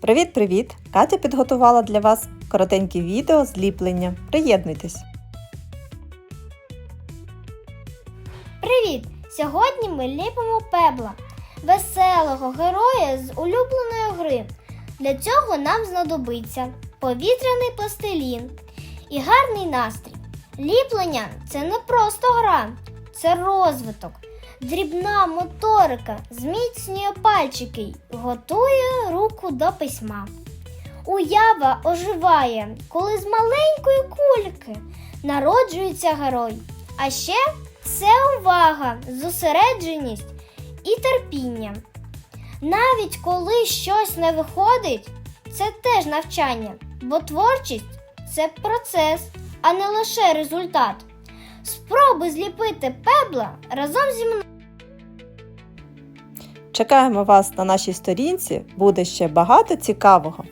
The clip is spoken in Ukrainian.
Привіт-привіт! Катя підготувала для вас коротеньке відео зліплення. Приєднуйтесь! Привіт! Сьогодні ми ліпимо пебла, веселого героя з улюбленої гри. Для цього нам знадобиться повітряний пластилін і гарний настрій. Ліплення це не просто гра, це розвиток. Дрібна моторика зміцнює пальчики й готує руку до письма. Уява оживає, коли з маленької кульки народжується герой. А ще це увага, зосередженість і терпіння. Навіть коли щось не виходить, це теж навчання, бо творчість це процес, а не лише результат. Спробуй зліпити пебла разом зі мною. Чекаємо вас на нашій сторінці, буде ще багато цікавого.